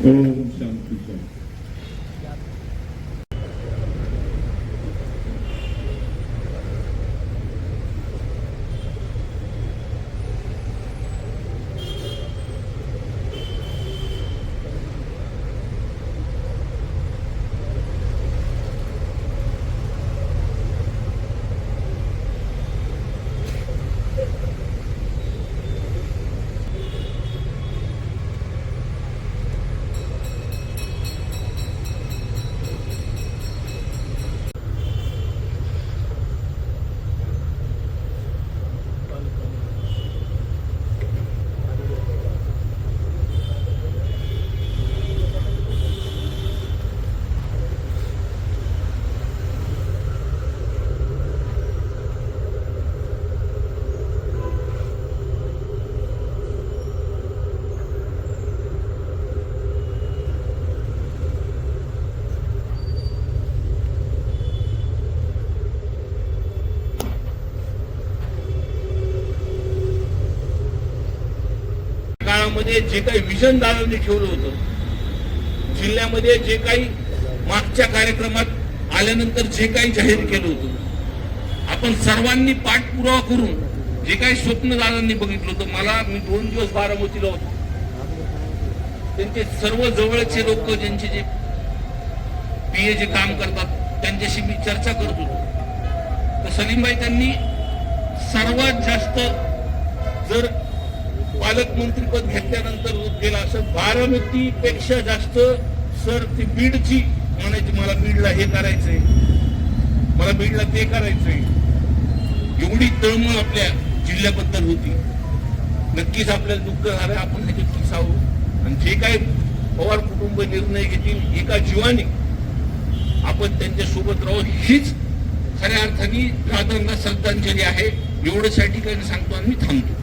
오, 지 않고 있어요. जिल्ह्यामध्ये जे काही विजन दादांनी ठेवलं होतं जिल्ह्यामध्ये जे काही मागच्या कार्यक्रमात आल्यानंतर जे काही जाहीर केलं होतं आपण सर्वांनी पाठपुरावा करून जे काही स्वप्न दादांनी बघितलं होतं मला मी दोन दिवस बारामतीला होतो. त्यांचे सर्व जवळचे लोक ज्यांचे जे पीए जे काम करतात त्यांच्याशी मी चर्चा करत होतो. तर सलीमबाई त्यांनी सर्वात जास्त जर पालकमंत्रीपद घेतल्यानंतर गेला असं बारामतीपेक्षा जास्त सर ती बीडची म्हणायची मला बीडला हे करायचंय. मला बीडला ते करायचंय. एवढी तळमळ आपल्या जिल्ह्याबद्दल होती. नक्कीच आपल्याला दुःख झालं आपण ह्याच्यात आहोत आणि जे काही पवार कुटुंब निर्णय घेतील एका जीवाने आपण त्यांच्यासोबत राहू. हीच खऱ्या अर्थाने दादांना श्रद्धांजली आहे. एवढ्यासाठी काही सांगतो आणि मी थांबतो.